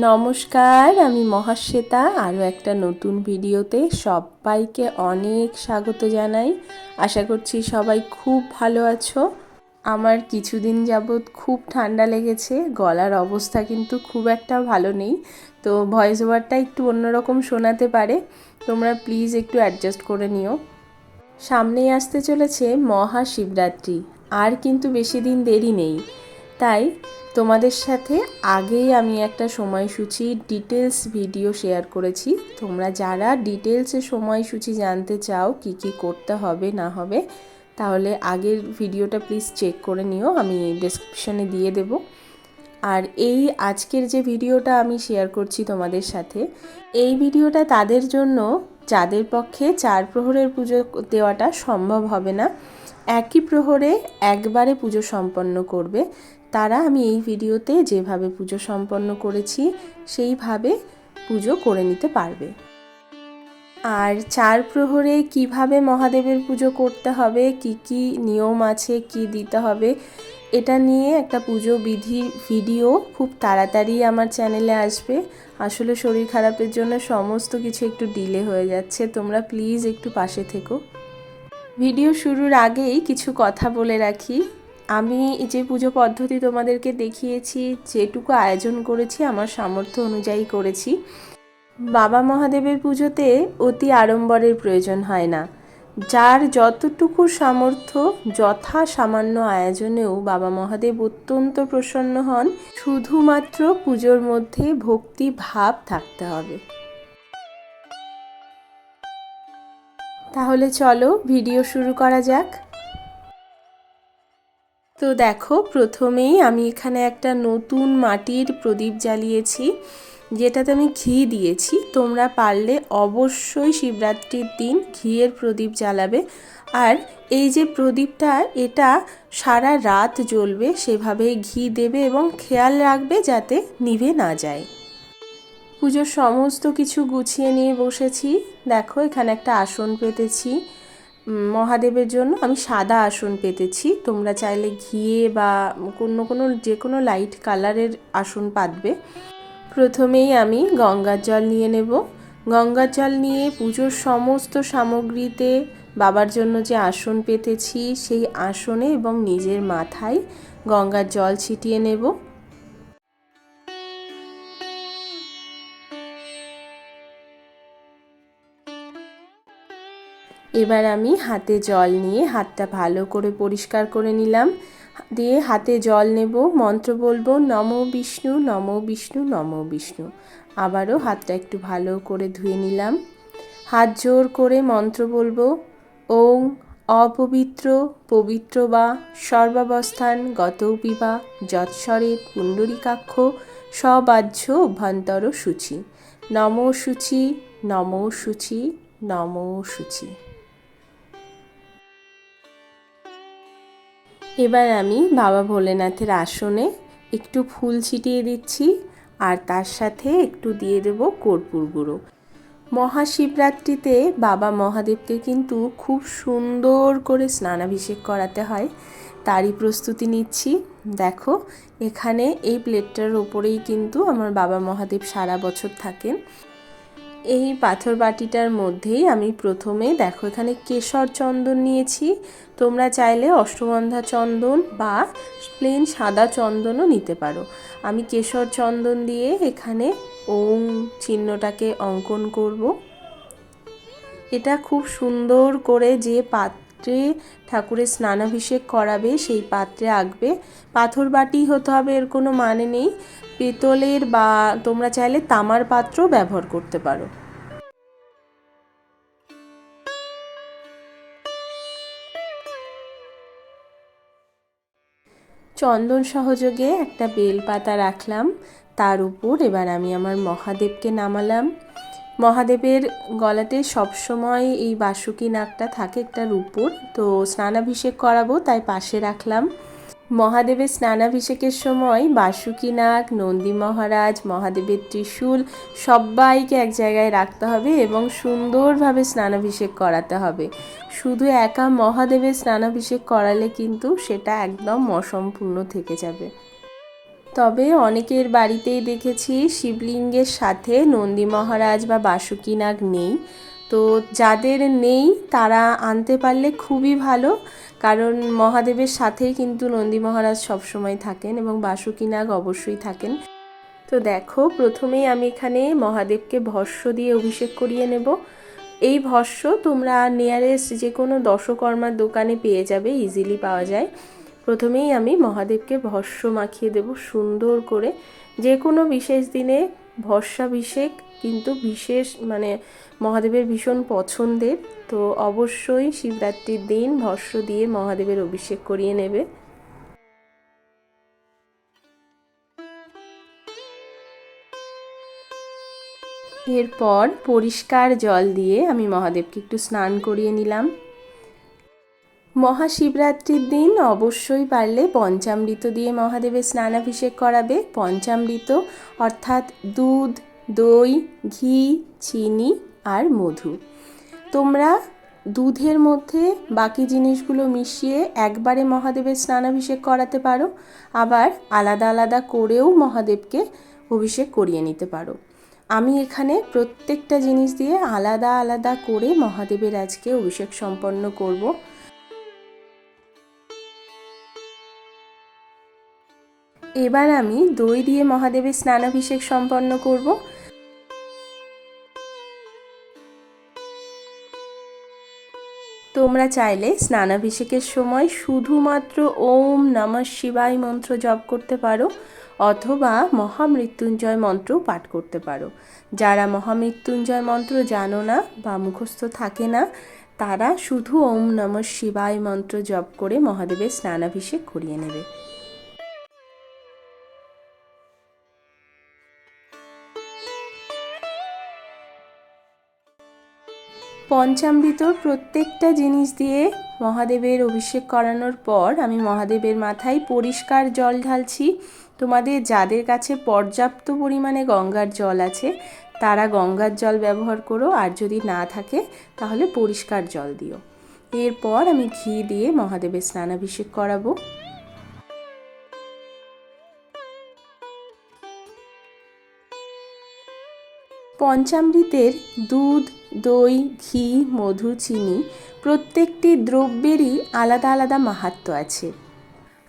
নমস্কার, আমি মহাশ্বেতা। আরও একটা নতুন ভিডিওতে সবাইকে অনেক স্বাগত জানাই। আশা করছি সবাই খুব ভালো আছো। আমার কিছুদিন যাবৎ খুব ঠান্ডা লেগেছে, গলার অবস্থা কিন্তু খুব একটা ভালো নেই। তো ভয়েস ওভারটা একটু অন্যরকম শোনাতে পারে, তোমরা প্লিজ একটু অ্যাডজাস্ট করে নিও। সামনেই আসতে চলেছে মহাশিবরাত্রি, আর কিন্তু বেশি দিন দেরি নেই। তাই তোমাদের সাথে আগেই আমি একটা সময়সূচি ডিটেলস ভিডিও শেয়ার করেছি। তোমরা যারা ডিটেলসে সময়সূচি জানতে চাও, কি কি করতে হবে, না হবে, তাহলে আগের ভিডিওটা প্লিজ চেক করে নিও, আমি ডেসক্রিপশনে দিয়ে দেব। আর এই আজকের যে ভিডিওটা আমি শেয়ার করছি তোমাদের সাথে, এই ভিডিওটা তাদের জন্য যাদের পক্ষে চার প্রহরের পুজো দেওয়াটা সম্ভব হবে না, একই প্রহরে একবারে পুজো সম্পন্ন করবে। তারা আমি এই ভিডিওতে যেভাবে পুজো সম্পন্ন করেছি, সেইভাবে পুজো করে নিতে পারবে। আর চার প্রহরে কীভাবে মহাদেবের পুজো করতে হবে, কি কি নিয়ম আছে, কি দিতে হবে, এটা নিয়ে একটা পুজো বিধি ভিডিও খুব তাড়াতাড়ি আমার চ্যানেলে আসবে। আসলে শরীর খারাপের জন্য সমস্ত কিছু একটু ডিলে হয়ে যাচ্ছে, তোমরা প্লিজ একটু পাশে থেকো। ভিডিও শুরুর আগেই কিছু কথা বলে রাখি। আমি যে পুজো পদ্ধতি তোমাদেরকে দেখিয়েছি, যেটুকু আয়োজন করেছি, আমার সামর্থ্য অনুযায়ী করেছি, বাবা মহাদেবের পুজোতে অতি আড়ম্বরের প্রয়োজন হয় না। যার যতটুকু সামর্থ্য, যথা সামান্য আয়োজনেও বাবা মহাদেব অত্যন্ত প্রসন্ন হন, শুধুমাত্র পুজোর মধ্যে ভক্তি ভাব থাকতে হবে। তাহলে চলো, ভিডিও শুরু করা যাক। তো দেখো, প্রথমেই আমি এখানে একটা নতুন মাটির প্রদীপ জ্বালিয়েছি, যেটাতে আমি ঘি দিয়েছি। তোমরা পারলে অবশ্যই শিবরাত্রির দিন ঘিয়ের প্রদীপ জ্বালাবে। আর এই যে প্রদীপটা, এটা সারা রাত জ্বলবে সেভাবে ঘি দেবে এবং খেয়াল রাখবে যাতে নিভে না যায়। পুজোর সমস্ত কিছু গুছিয়ে নিয়ে বসেছি। দেখো, এখানে একটা আসন পেতেছি। মহাদেবের জন্য আমি সাদা আসন পেতেছি। তোমরা চাইলে ঘিয়ে বা কোনো কোনো যে কোনো লাইট কালারের আসন পাতবে। প্রথমেই আমি গঙ্গার জল নিয়ে নেব। গঙ্গার জল নিয়ে পুজোর সমস্ত সামগ্রীতে বাবার জন্য যে আসন পেতেছি, সেই আসনে এবং নিজের মাথায় গঙ্গার জল ছিটিয়ে নেব। এবার আমি হাতে জল নিয়ে হাতটা ভালো করে পরিষ্কার করে নিলাম। দিয়ে হাতে জল নেব, মন্ত্র বলব, নম বিষ্ণু নম বিষ্ণু নম বিষ্ণু। আবারও হাতটা একটু ভালো করে ধুয়ে নিলাম। হাত জোর করে মন্ত্র বলব, ওং অপবিত্র, পবিত্র বা সর্বাবস্থান গতৌপিবা যৎসরে পুণ্ডরিকাক্ষ, সবাহ্য অভ্যন্তর সূচি। নম সূচি নম সূচি নম সূচি। এবার আমি বাবা ভোলেনাথের আসনে একটু ফুল ছিটিয়ে দিচ্ছি আর তার সাথে একটু দিয়ে দেব কর্পূর গুঁড়ো। মহাশিবরাত্রিতে বাবা মহাদেবকে কিন্তু খুব সুন্দর করে স্নানাভিষেক করাতে হয়। তারই প্রস্তুতি নিচ্ছি। দেখো, এখানে এই প্লেটটার ওপরেই কিন্তু আমার বাবা মহাদেব সারা বছর থাকেন। এই পাথর বাটিটার মধ্যেই আমি প্রথমে দেখো, এখানে কেশর চন্দন নিয়েছি। তোমরা চাইলে অষ্টগন্ধা চন্দন বা প্লেন সাদা চন্দনও নিতে পারো। আমি কেশর চন্দন দিয়ে এখানে ওং চিহ্নটাকে অঙ্কন করব। এটা খুব সুন্দর করে যে পাত্রে ঠাকুরের স্নানাভিষেক করাবে, সেই পাত্রে আঁকবে। পাথর বাটি হতে হবে, এর কোনো মানে নেই। পেতলের বা তোমরা চাইলে তামার পাত্র ব্যবহার করতে পারো। চন্দন সহযোগে একটা বেল পাতা রাখলাম। তার উপর এবার আমি আমার মহাদেবকে নামালাম। মহাদেবের গলাতে সবসময় এই বাসুকি নাকটা থাকে একটা রূপোর। তো স্নানাভিষেক করাবো, তাই পাশে রাখলাম। মহাদেবের স্নানাভিষেকের সময় বাসুকি নাগ, নন্দী মহারাজ, মহাদেবের ত্রিশূল সবাইকে এক জায়গায় রাখতে হবে এবং সুন্দরভাবে স্নানাভিষেক করাতে হবে। শুধু একা মহাদেবের স্নানাভিষেক করালে কিন্তু সেটা একদম অসম্পূর্ণ থেকে যাবে। তবে অনেকের বাড়িতেই দেখেছি শিবলিঙ্গের সাথে নন্দী মহারাজ বা বাসুকিনাগ নেই। তো যাদের নেই তারা আনতে পারলে খুবই ভালো। কারণ মহাদেবের সাথেই কিন্তু নন্দী মহারাজ সবসময় থাকেন এবং বাসুকিনাগ অবশ্যই থাকেন। তো দেখো, প্রথমেই আমি এখানে মহাদেবকে ভস্য দিয়ে অভিষেক করিয়ে নেব। এই ভস্য তোমরা নিয়ারেস্ট যে কোনো দশকর্মার দোকানে পেয়ে যাবে ইজিলি পাওয়া যায়। প্রথমেই আমি মহাদেবকে ভস্য মাখিয়ে দেব সুন্দর করে। যে কোনো বিশেষ দিনে ভস্যাভিষেক কিন্তু বিশেষ মানে মহাদেবের ভীষণ পছন্দের। তো অবশ্যই শিবরাত্রির দিন ভস্য দিয়ে মহাদেবের অভিষেক করিয়ে নেবে। এরপর পরিষ্কার জল দিয়ে আমি মহাদেবকে একটু স্নান করিয়ে নিলাম। মহাশিবরাত্রির দিন অবশ্যই পারলে পঞ্চামৃত দিয়ে মহাদেবের স্নানাভিষেক করাবে। পঞ্চামৃত অর্থাৎ দুধ, দই, ঘি, চিনি আর মধু। তোমরা দুধের মধ্যে বাকি জিনিসগুলো মিশিয়ে একবারে মহাদেবের স্নানাভিষেক করাতে পারো, আবার আলাদা আলাদা করেও মহাদেবকে অভিষেক করিয়ে নিতে পারো। আমি এখানে প্রত্যেকটা জিনিস দিয়ে আলাদা আলাদা করে মহাদেবের আজকে অভিষেক সম্পন্ন করব। এবার আমি দই দিয়ে মহাদেবের স্নানাভিষেক সম্পন্ন করব। তোমরা চাইলে স্নানাভিষেকের সময় শুধুমাত্র ওম নমঃ শিবাই মন্ত্র জপ করতে পারো অথবা মহামৃত্যুঞ্জয় মন্ত্র পাঠ করতে পারো। যারা মহামৃত্যুঞ্জয় মন্ত্র জানো না বা মুখস্থ থাকে না, তারা শুধু ওম নমঃ শিবাই মন্ত্র জপ করে মহাদেবের স্নানাভিষেক করিয়ে নেবে। পঞ্চামৃতর প্রত্যেকটা জিনিস দিয়ে মহাদেবের অভিষেক করানোর পর আমি মহাদেবের মাথায় পরিষ্কার জল ঢালছি। তোমাদের যাদের কাছে পর্যাপ্ত পরিমাণে গঙ্গার জল আছে, তারা গঙ্গার জল ব্যবহার করো, আর যদি না থাকে, তাহলে পরিষ্কার জল দিও। এরপর আমি ঘি দিয়ে মহাদেবের স্নানাভিষেক করাবো। পঞ্চামৃতের দুধ, দই, ঘি মধু চিনি প্রত্যেকটি দ্রব্যেরই আলাদা আলাদা মাহাত্ম আছে।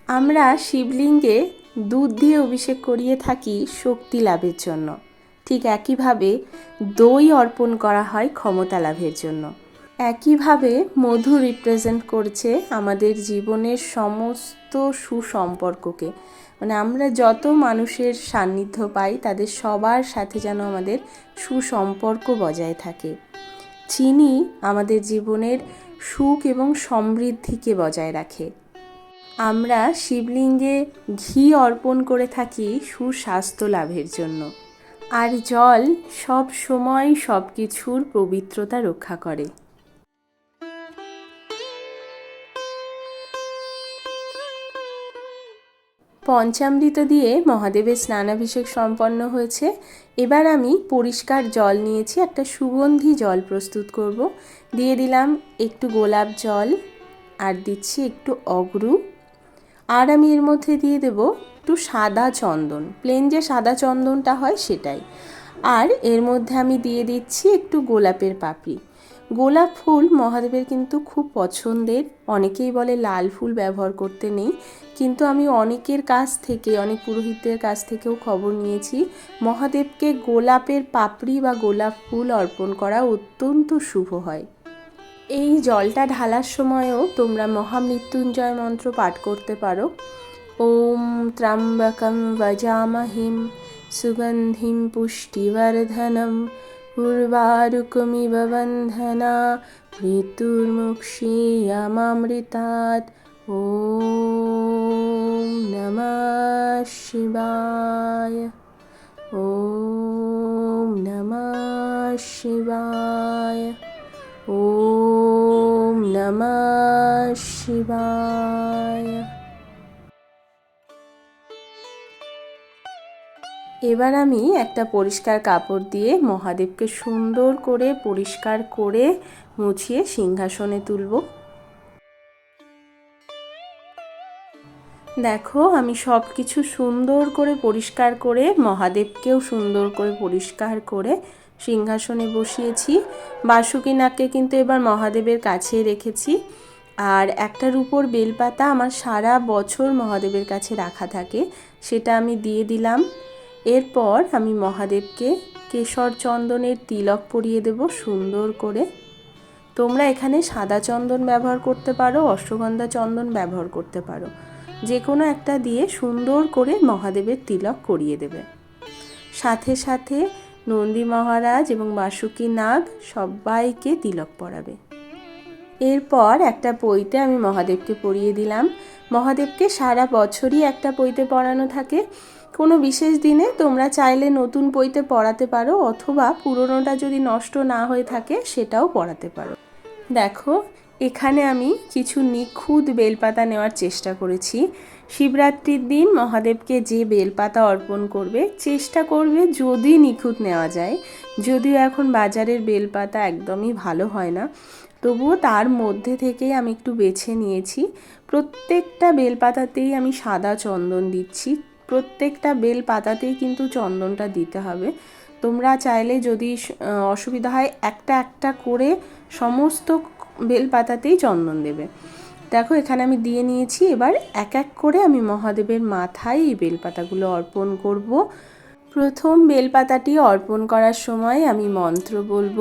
আমরা শিবলিঙ্গে দুধ দিয়ে অভিষেক করিয়ে থাকি শক্তি লাভের জন্য। ঠিক একইভাবে দই অর্পণ করা হয় ক্ষমতা লাভের জন্য। একইভাবে মধু রিপ্রেজেন্ট করছে আমাদের জীবনের সমস্ত সুসম্পর্ককে। মানে আমরা যত মানুষের সান্নিধ্য পাই, তাদের সবার সাথে যেন আমাদের সুসম্পর্ক বজায় থাকে। চিনি আমাদের জীবনের সুখ এবং সমৃদ্ধিকে বজায় রাখে। আমরা শিবলিঙ্গে ঘি অর্পণ করে থাকি সুস্বাস্থ্য লাভের জন্য। আর জল সব সময় সব কিছুর পবিত্রতা রক্ষা করে। পঞ্চামৃত দিয়ে মহাদেবের স্নানাভিষেক সম্পন্ন হয়েছে। এবার আমি পরিষ্কার জল নিয়েছি, একটা সুগন্ধি জল প্রস্তুত করব। দিয়ে দিলাম একটু গোলাপ জল আর দিচ্ছি একটু অগরু। আর আমি এর মধ্যে দিয়ে দেব একটু সাদা চন্দন প্লেন যে সাদা চন্দনটা হয় সেটাই। আর এর মধ্যে আমি দিয়ে দিচ্ছি একটু গোলাপের পাপড়ি। গোলাপ ফুল মহাদেবের কিন্তু খুব পছন্দের। অনেকেই বলে লাল ফুল ব্যবহার করতে নেই। কিন্তু আমি অনেকের কাছ থেকে, অনেক পুরোহিতদের কাছ থেকেও খবর নিয়েছি, মহাদেবকে গোলাপের পাপড়ি বা গোলাপ ফুল অর্পণ করা অত্যন্ত শুভ হয়। এই জলটা ঢালার সময়ও তোমরা মহামৃত্যুঞ্জয় মন্ত্র পাঠ করতে পারো। ওম ত্রাম্বকম বজামহিম সুগন্ধিম পুষ্টিবর্ধনম উর্বারুকমিব বন্ধনা মৃত্যুর্মুক্ষীয়ামামৃতাৎ ও নম শিবায় ও নম শিবায় ও নম শিবায় এবার আমি একটা পরিষ্কার কাপড় দিয়ে মহাদেবকে সুন্দর করে পরিষ্কার করে মুছিয়ে সিংহাসনে তুলব। দেখো, আমি সব কিছু সুন্দর করে পরিষ্কার করে, মহাদেবকেও সুন্দর করে পরিষ্কার করে সিংহাসনে বসিয়েছি। বাসুকিনাথকে কিন্তু এবার মহাদেবের কাছে রেখেছি। আর একটা উপর বেলপাতা আমার সারা বছর মহাদেবের কাছে রাখা থাকে, সেটা আমি দিয়ে দিলাম। এরপর আমি মহাদেবকে কেশর চন্দনের তিলক পরিয়ে দেব সুন্দর করে। তোমরা এখানে সাদা চন্দন ব্যবহার করতে পারো, অশ্বগন্ধা চন্দন ব্যবহার করতে পারো। যে কোনো একটা দিয়ে সুন্দর করে মহাদেবের তিলক করিয়ে দেবে। সাথে সাথে নন্দী মহারাজ এবং বাসুকী নাগ সবাইকে তিলক পরাবে। এরপর একটা বইতে আমি মহাদেবকে পরিয়ে দিলাম। মহাদেবকে সারা বছরই একটা বইতে পড়ানো থাকে। কোনো বিশেষ দিনে তোমরা চাইলে নতুন বইতে পড়াতে পারো অথবা পুরনোটা যদি নষ্ট না হয়ে থাকে সেটাও পড়াতে পারো। দেখো, এখানে আমি কিছু নিখুঁত বেলপাতা নেওয়ার চেষ্টা করেছি। শিবরাত্রির দিন মহাদেবকে যে বেলপাতা অর্পণ করবে, চেষ্টা করবে যদি নিখুঁত নেওয়া যায়। যদিও এখন বাজারের বেলপাতা একদমই ভালো হয় না, তবুও তার মধ্যে থেকেই আমি একটু বেছে নিয়েছি। প্রত্যেকটা বেলপাতাতেই আমি সাদা চন্দন দিচ্ছি। প্রত্যেকটা বেল পাতাতেই কিন্তু চন্দনটা দিতে হবে। তোমরা চাইলে যদি অসুবিধা হয় একটা একটা করে সমস্ত বেল পাতাতেই চন্দন দেবে। দেখো এখানে আমি দিয়ে নিয়েছি, এবার এক এক করে আমি মহাদেবের মাথায় এই বেলপাতাগুলো অর্পণ করব। প্রথম বেলপাতাটি অর্পণ করার সময় আমি মন্ত্র বলব,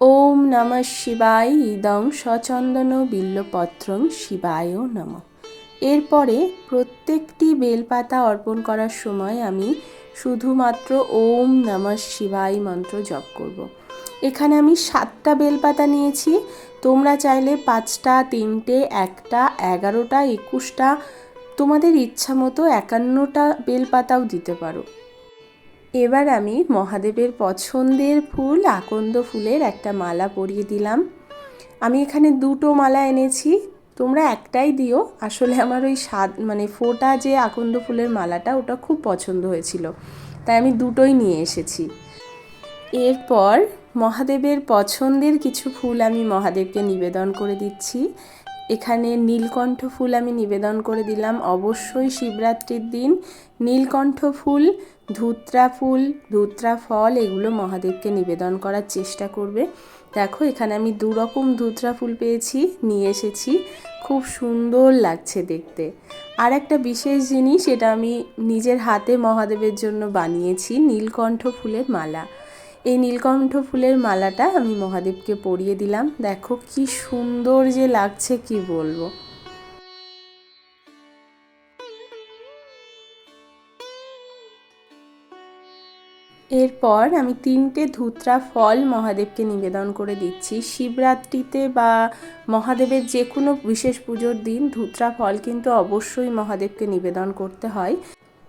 ওম নম শিবায়, ইদং সচন্দন বিল্লপত্রং শিবায় নম। এরপরে প্রত্যেকটি বেলপাতা অর্পণ করার সময় আমি শুধুমাত্র ওম নম শিবায় মন্ত্র জপ করব। এখানে আমি সাতটা বেলপাতা নিয়েছি। তোমরা চাইলে পাঁচটা, তিনটে, একটা, এগারোটা, একুশটা, তোমাদের ইচ্ছা মতো একান্নটা বেলপাতাও দিতে পারো। এবার আমি মহাদেবের পছন্দের ফুল, আকন্দ ফুলের একটা মালা পরিয়ে দিলাম। আমি এখানে দুটো মালা এনেছি। তোমরা একটাই দিও। আসলে আমার ওই স্বাদ মানে ফোটা যে আকন্দ ফুলের মালাটা, ওটা খুব পছন্দ হয়েছিল। তাই আমি দুটোই নিয়ে এসেছি। এরপর মহাদেবের পছন্দের কিছু ফুল আমি মহাদেবকে নিবেদন করে দিচ্ছি। এখানে নীলকণ্ঠ ফুল আমি নিবেদন করে দিলাম। অবশ্যই শিবরাত্রির দিন নীলকণ্ঠ ফুল ধুত্রা ফুল ধুত্রা ফল এগুলো মহাদেবকে নিবেদন করার চেষ্টা করবে। দেখো, এখানে আমি দু রকম ধুতরা ফুল পেয়েছি, নিয়ে এসেছি। খুব সুন্দর লাগছে দেখতে। আর একটা বিশেষ জিনিস, এটা আমি নিজের হাতে মহাদেবের জন্য বানিয়েছি, নীলকণ্ঠ ফুলের মালা। এই নীলকণ্ঠ ফুলের মালাটা আমি মহাদেবকে পরিয়ে দিলাম। দেখো, কি সুন্দর যে লাগছে, কি বলব। এরপর আমি তিনটে ধুতরা ফল মহাদেবকে নিবেদন করে দিচ্ছি। শিবরাত্রিতে বা মহাদেবের যে কোনো বিশেষ পুজোর দিন ধুতরা ফল কিন্তু অবশ্যই মহাদেবকে নিবেদন করতে হয়।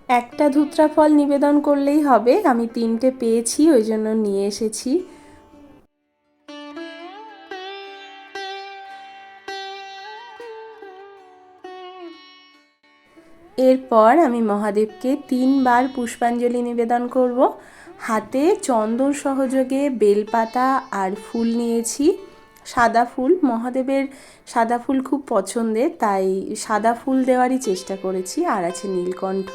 একটা ধুতরা ফল নিবেদন করলেই হবে। আমি তিনটে পেয়েছি, ওই জন্য নিয়ে এসেছি। এরপর আমি মহাদেবকে তিনবার পুষ্পাঞ্জলি নিবেদন করব। হাতে চন্দন সহযোগে বেলপাতা আর ফুল নিয়েছি। সাদা ফুল, মহাদেবের সাদা ফুল খুব পছন্দের, তাই সাদা ফুল দেওয়ারই চেষ্টা করেছি, আর আছে নীলকণ্ঠ।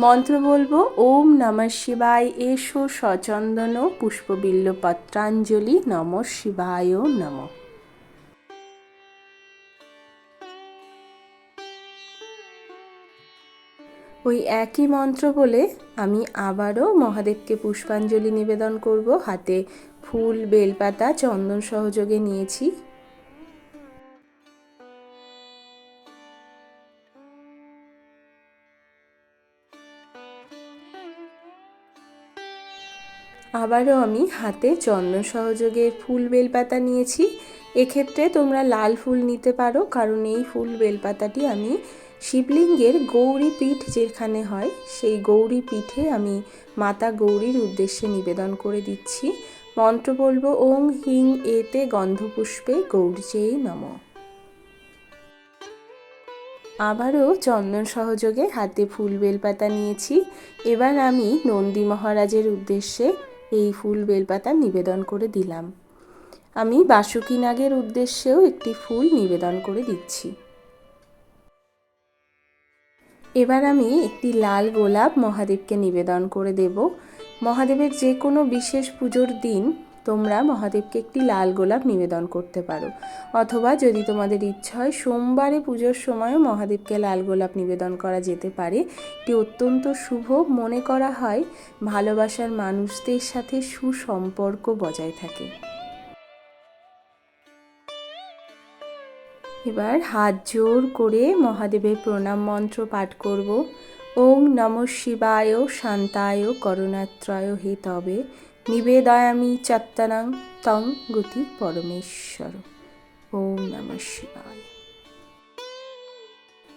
মন্ত্র বলব, ওম নম শিবায়, এসো সচন্দন পুষ্পবিল্ল পত্রাঞ্জলি নম শিবায় নম। ওই একই মন্ত্র বলে আমি আবারও মহাদেবকে পুষ্পাঞ্জলি নিবেদন করব। হাতে ফুল, বেলপাতা, চন্দন সহযোগে নিয়েছি। আবারও আমি হাতে চন্দন সহযোগে ফুল, বেলপাতা নিয়েছি। এক্ষেত্রে তোমরা লাল ফুল নিতে পারো, কারণ এই ফুল, বেলপাতাটি আমি শিবলিঙ্গের গৌরী পীঠ যেখানে হয়, সেই গৌরী পীঠে আমি মাতা গৌরীর উদ্দেশ্যে নিবেদন করে দিচ্ছি। মন্ত্র বলব ওং হিং এতে গন্ধপুষ্পে গৌরীচেই নম। আবারও চন্দন সহযোগে হাতে ফুল বেলপাতা নিয়েছি। এবার আমি নন্দী মহারাজের উদ্দেশ্যে এই ফুল বেলপাতা নিবেদন করে দিলাম। আমি বাসুকী নাগের উদ্দেশ্যেও একটি ফুল নিবেদন করে দিচ্ছি। এবার আমি একটি লাল গোলাপ মহাদেবকে নিবেদন করে দেব। মহাদেবের যে কোনো বিশেষ পুজোর দিন তোমরা মহাদেবকে একটি লাল গোলাপ নিবেদন করতে পারো। অথবা যদি তোমাদের ইচ্ছা হয় সোমবারে পুজোর সময়ও মহাদেবকে লাল গোলাপ নিবেদন করা যেতে পারে। এটি অত্যন্ত শুভ। মনে করা হয় ভালোবাসার মানুষদের সাথে সুসম্পর্ক বজায় থাকে। এবার হাত জোর করে মহাদেবের প্রণাম মন্ত্র পাঠ করব। ওং নম শিবায় শান্তায় করুণাত্রয় হে তবে। নিবেদয়ামি চত্তনাং তং গতি পরমেশ্বর। ওম নম শিবায়।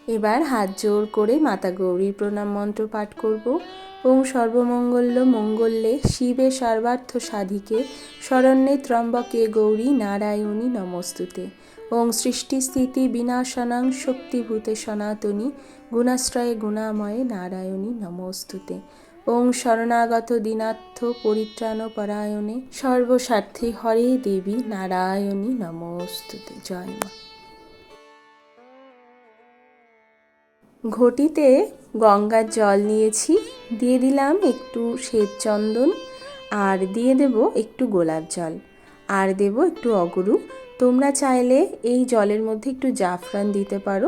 এবার হাত জোর করে মাতা গৌরীর প্রণাম মন্ত্র পাঠ করব। ওং সর্বমঙ্গল্য মঙ্গল্যে শিবে সর্বার্থ সাধিকে। শরণ্যে ত্রম্বকে গৌরী নারায়ণী নমস্তুতে। ওং সৃষ্টিস্থিতি বিনাশনাং শক্তিভূতে সনাতনী গুণাশ্রয়ে গুণাময়ে নারায়ণী নমস্তুতে। ওং শরণাগত দিনার্থ পরিত্রাণ পরায়ণে সর্বস্বার্থী হরে দেবী নারায়ণী নমস্তুতে। জয় মা। ঘটিতে গঙ্গার জল নিয়েছি, দিয়ে দিলাম একটু শ্বেত চন্দন, আর দিয়ে দেব একটু গোলাপ জল, আর দেব একটু অগরু তোমরা চাইলে এই জলের মধ্যে একটু জাফরান দিতে পারো।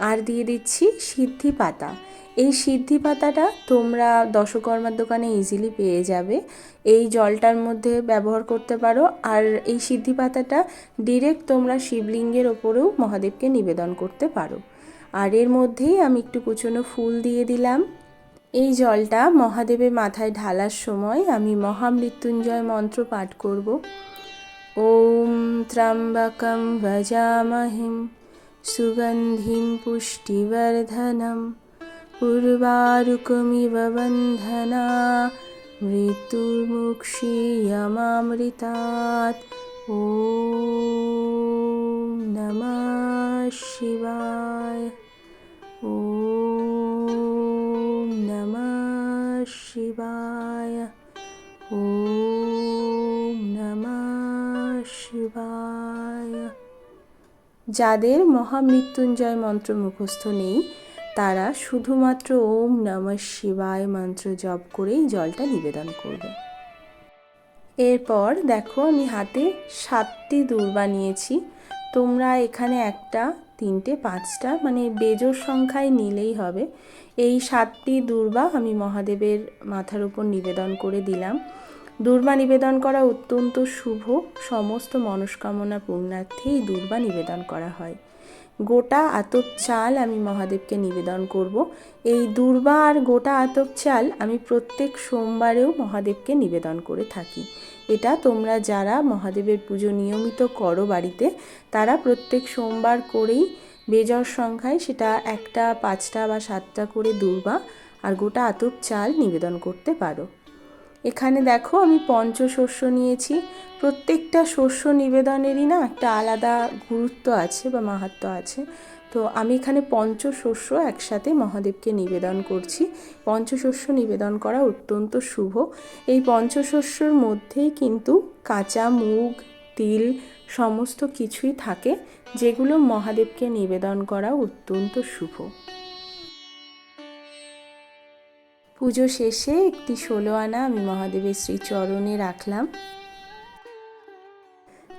আর দিয়ে দিচ্ছি সিদ্ধি পাতা। এই সিদ্ধি পাতাটা তোমরা দশকর্মার দোকানে ইজিলি পেয়ে যাবে। এই জলটার মধ্যে ব্যবহার করতে পারো। আর এই সিদ্ধি পাতাটা ডিরেক্ট তোমরা শিবলিঙ্গের ওপরেও মহাদেবকে নিবেদন করতে পারো। আর এর মধ্যেই আমি একটু কুচনো ফুল দিয়ে দিলাম। এই জলটা মহাদেবের মাথায় ঢালার সময় আমি মহামৃত্যুঞ্জয় মন্ত্র পাঠ করব। ॐ त्र्यम्बकं भजामहिं सुगन्धिं पुष्टिवर्धनं उर्वारुकमिव बन्धना मृत्युर्मुक्षीयमामृतात्। ॐ नमः शिवाय। ॐ नमः शिवाय শিবায় যাদের মহামৃত্যুঞ্জয় মন্ত্র মুখস্থ নেই, তারা শুধুমাত্র ওম নমঃ শিবায় মন্ত্র জপ করেই জলটা নিবেদন করবে। এরপর দেখো আমি হাতে সাতটি দূর্বা নিয়েছি। তোমরা এখানে একটা, তিনটে, পাঁচটা মানে বেজোর সংখ্যায় নিলেই হবে। এই সাতটি দূর্বা আমি মহাদেবের মাথার উপর নিবেদন করে দিলাম। দুর্বা নিবেদন করা অত্যন্ত শুভ। সমস্ত মনস্কামনা পূর্ণার্থে এই দুর্বা নিবেদন করা হয়। গোটা আতপ চাল আমি মহাদেবকে নিবেদন করব। এই দুর্বা আর গোটা আতপ চাল আমি প্রত্যেক সোমবারেও মহাদেবকে নিবেদন করে থাকি। এটা তোমরা যারা মহাদেবের পুজো নিয়মিত করো বাড়িতে, তারা প্রত্যেক সোমবার করেই বেজর সংখ্যায় সেটা একটা, পাঁচটা বা সাতটা করে দুর্বা আর গোটা আতপ চাল নিবেদন করতে পারো। এখানে দেখো আমি পঞ্চশস্য নিয়েছি। প্রত্যেকটা শস্য নিবেদনেরই না একটা আলাদা গুরুত্ব আছে বা মাহাত্ম আছে। তো আমি এখানে পঞ্চশস্য একসাথে মহাদেবকে নিবেদন করছি। পঞ্চশস্য নিবেদন করা অত্যন্ত শুভ। এই পঞ্চশস্যর মধ্যেই কিন্তু কাঁচা মুগ, তিল সমস্ত কিছুই থাকে, যেগুলো মহাদেবকে নিবেদন করা অত্যন্ত শুভ। পুজো শেষে একটি ষোলো আনা আমি মহাদেবের শ্রীচরণে রাখলাম।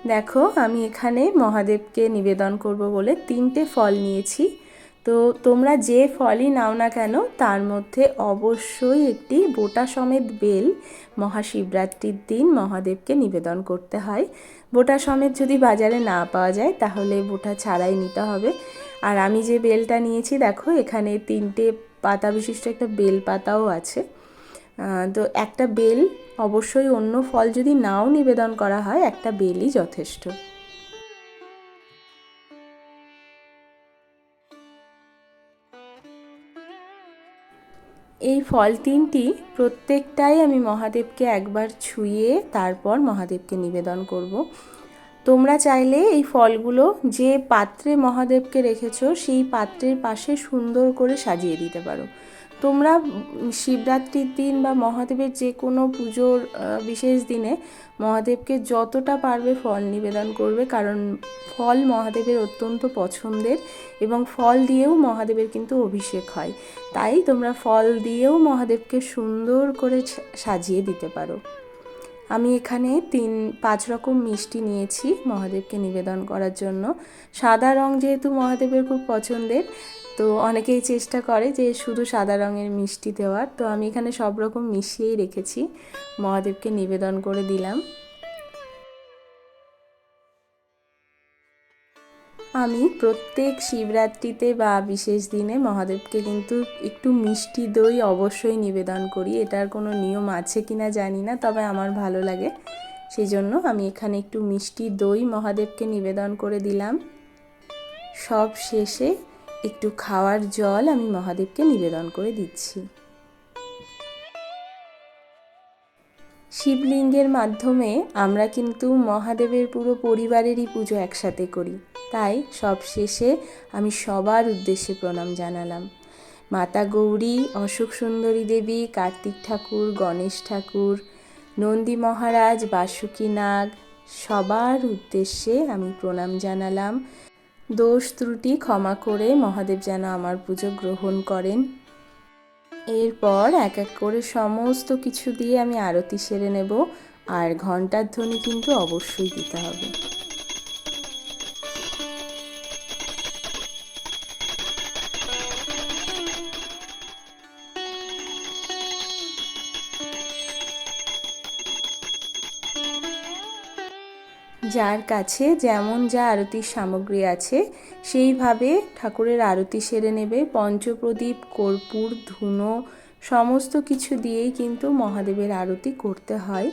দেখো, আমি এখানে মহাদেবকে নিবেদন করব বলে তিনটে ফল নিয়েছি। তো তোমরা যে ফলই নাও না কেন, তার মধ্যে অবশ্যই একটি বোটা সমেত বেল মহাশিবরাত্রির দিন মহাদেবকে নিবেদন করতে হয়। বোটা সমেত যদি বাজারে না পাওয়া যায়, তাহলে বোটা ছাড়াই নিতে হবে। আর আমি যে বেলটা নিয়েছি, দেখো, এখানে তিনটে পাতা বিশিষ্ট একটা বেল পাতাও আছে। তো একটা বেল, অবশ্যই অন্য ফল যদি নাও নিবেদন করা হয়, একটা বেলই যথেষ্ট। এই ফল তিনটি প্রত্যেকটাই আমি মহাদেবকে একবার ছুঁয়ে, তারপর মহাদেবকে নিবেদন করব। তোমরা চাইলে এই ফলগুলো যে পাত্রে মহাদেবকে রেখেছো, সেই পাত্রের পাশে সুন্দর করে সাজিয়ে দিতে পারো। তোমরা শিবরাত্রির দিন বা মহাদেবের যে কোনো পুজোর বিশেষ দিনে মহাদেবকে যতটা পারবে ফল নিবেদন করবে, কারণ ফল মহাদেবের অত্যন্ত পছন্দের এবং ফল দিয়েও মহাদেবের কিন্তু অভিষেক হয়। তাই তোমরা ফল দিয়েও মহাদেবকে সুন্দর করে সাজিয়ে দিতে পারো। আমি এখানে তিন, পাঁচ রকম মিষ্টি নিয়েছি মহাদেবকে নিবেদন করার জন্য। সাদা রং যেহেতু মহাদেবের খুব পছন্দের, তো অনেকেই চেষ্টা করে যে শুধু সাদা রঙের মিষ্টি দেওয়ার। তো আমি এখানে সব রকম মিশিয়েই রেখেছি, মহাদেবকে নিবেদন করে দিলাম। আমি প্রত্যেক শিবরাত্রিতে বা বিশেষ দিনে মহাদেবকে কিন্তু একটু মিষ্টি দই অবশ্যই নিবেদন করি। এটার কোনো নিয়ম আছে কি না জানি না, তবে আমার ভালো লাগে। সেই জন্য আমি এখানে একটু মিষ্টি দই মহাদেবকে নিবেদন করে দিলাম। সব শেষে একটু খাওয়ার জল আমি মহাদেবকে নিবেদন করে দিচ্ছি। শিবলিঙ্গের মাধ্যমে আমরা কিন্তু মহাদেবের পুরো পরিবারেরই পুজো একসাথে করি। তাই সব শেষে আমি সবার উদ্দেশ্যে প্রণাম জানালাম। মাতা গৌরী, অশোক সুন্দরী দেবী, কার্তিক ঠাকুর, গণেশ ঠাকুর, নন্দী মহারাজ, বাসুকী নাগ, সবার উদ্দেশ্যে আমি প্রণাম জানালাম। দোষ ত্রুটি ক্ষমা করে মহাদেব যেন আমার পুজো গ্রহণ করেন। এরপর এক এক করে সমস্ত কিছু দিয়ে আমি আরতি সেরে নেব। আর ঘণ্টার ধ্বনি কিন্তু অবশ্যই দিতে হবে। যার কাছে যেমন যা আরতির সামগ্রী আছে, সেইভাবে ঠাকুরের আরতি সেরে নেবে। পঞ্চপ্রদীপ, কর্পূর, ধুনো, সমস্ত কিছু দিয়েই কিন্তু মহাদেবের আরতি করতে হয়।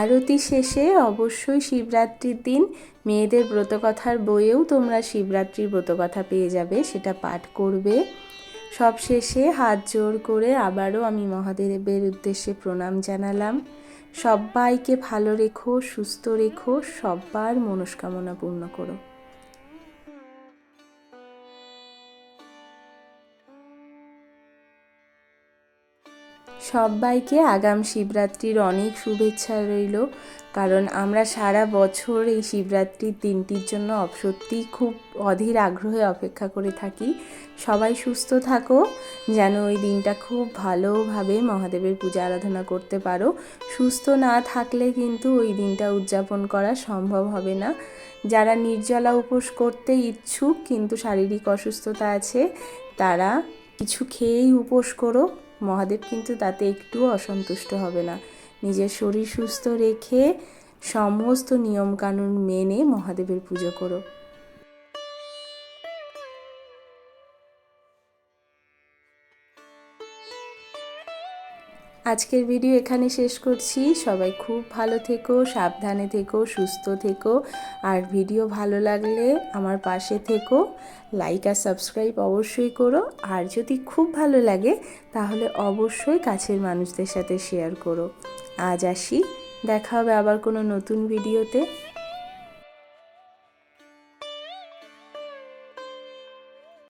আরতি শেষে অবশ্যই শিবরাত্রির দিন মেয়েদের ব্রতকথার বইয়েও তোমরা শিবরাত্রির ব্রতকথা পেয়ে যাবে, সেটা পাঠ করবে। সব শেষে হাত জোর করে আবারও আমি মহাদেবের উদ্দেশ্যে প্রণাম জানালাম। সবাইকে ভালো রেখো, সুস্থ রেখো, সবার মনস্কামনা পূর্ণ করো। সবাইকে আগাম শিবরাত্রির অনেক শুভেচ্ছা রইল। কারণ আমরা সারা বছর এই শিবরাত্রির দিনটির জন্য সত্যিই খুব অধীর আগ্রহে অপেক্ষা করে থাকি। সবাই সুস্থ থাকো, যেন ওই দিনটা খুব ভালোভাবে মহাদেবের পূজা আরাধনা করতে পারো। সুস্থ না থাকলে কিন্তু ওই দিনটা উদযাপন করা সম্ভব হবে না। যারা নির্জলা উপোস করতে ইচ্ছুক, কিন্তু শারীরিক অসুস্থতা আছে, তারা কিছু খেয়েই উপোস করো। মহাদেব কিন্তু তাতে একটুও অসন্তুষ্ট হবে না। নিজের শরীর সুস্থ রেখে সমস্ত নিয়মকানুন মেনে মহাদেবের পুজো করো। আজকের ভিডিও এখানে শেষ করছি। সবাই খুব ভালো থেকো, সাবধানে থেকো, সুস্থ থেকো। আর ভিডিও ভালো লাগলে আমার পাশে থেকো। লাইক আর সাবস্ক্রাইব অবশ্যই করো। আর যদি খুব ভালো লাগে, তাহলে অবশ্যই কাছের মানুষদের সাথে শেয়ার করো। আজ আসি। দেখা হবে আবার কোনো নতুন ভিডিওতে।